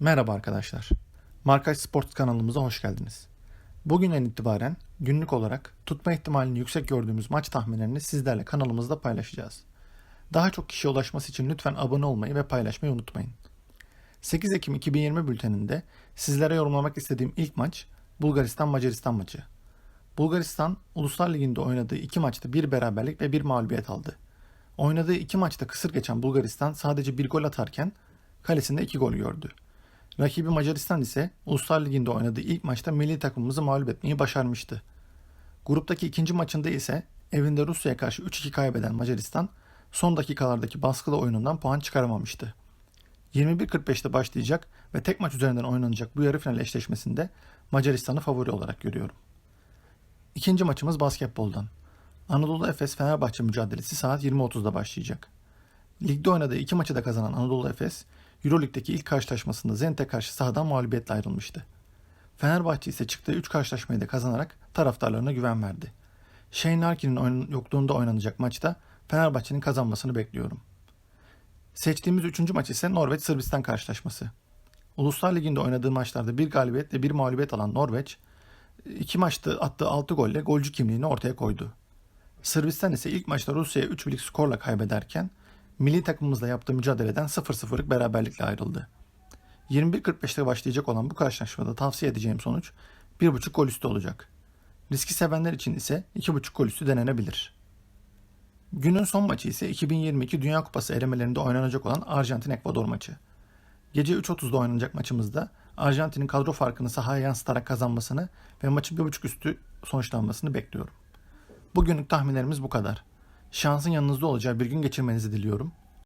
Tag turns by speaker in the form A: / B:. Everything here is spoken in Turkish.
A: Merhaba arkadaşlar. Markaj Sports kanalımıza hoş geldiniz. Bugünden itibaren günlük olarak tutma ihtimalini yüksek gördüğümüz maç tahminlerini sizlerle kanalımızda paylaşacağız. Daha çok kişiye ulaşması için lütfen abone olmayı ve paylaşmayı unutmayın. 8 Ekim 2020 bülteninde sizlere yorumlamak istediğim ilk maç Bulgaristan-Macaristan maçı. Bulgaristan, Uluslar Ligi'nde oynadığı iki maçta bir beraberlik ve bir mağlubiyet aldı. Oynadığı iki maçta kısır geçen Bulgaristan sadece bir gol atarken kalesinde iki gol gördü. Rakibi Macaristan ise Uluslar Ligi'nde oynadığı ilk maçta milli takımımızı mağlup etmeyi başarmıştı. Gruptaki ikinci maçında ise evinde Rusya'ya karşı 3-2 kaybeden Macaristan son dakikalardaki baskılı oyunundan puan çıkaramamıştı. 21.45'te başlayacak ve tek maç üzerinden oynanacak bu yarı final eşleşmesinde Macaristan'ı favori olarak görüyorum. İkinci maçımız basketboldan. Anadolu Efes Fenerbahçe mücadelesi saat 20.30'da başlayacak. Ligde oynadığı iki maçı da kazanan Anadolu Efes, Euroleague'deki ilk karşılaşmasında Zenit'e karşı sahadan mağlubiyetle ayrılmıştı. Fenerbahçe ise çıktığı 3 karşılaşmayı da kazanarak taraftarlarına güven verdi. Shane Larkin'in yokluğunda oynanacak maçta Fenerbahçe'nin kazanmasını bekliyorum. Seçtiğimiz 3. maç ise Norveç-Sırbistan karşılaşması. Uluslar Ligi'nde oynadığı maçlarda bir galibiyet ve bir mağlubiyet alan Norveç, iki maçta attığı 6 golle golcü kimliğini ortaya koydu. Sırbistan ise ilk maçta Rusya'ya 3 birlik skorla kaybederken milli takımımızla yaptığı mücadeleden 0-0'lık beraberlikle ayrıldı. 21.45'te başlayacak olan bu karşılaşmada tavsiye edeceğim sonuç 1.5 gol üstü olacak. Riski sevenler için ise 2.5 gol üstü denenebilir. Günün son maçı ise 2022 Dünya Kupası elemelerinde oynanacak olan Arjantin-Ekvador maçı. Gece 3.30'da oynanacak maçımızda Arjantin'in kadro farkını sahaya yansıtarak kazanmasını ve maçın 1.5 üstü sonuçlanmasını bekliyorum. Bugünlük tahminlerimiz bu kadar. Şansın yanınızda olacağı bir gün geçirmenizi diliyorum.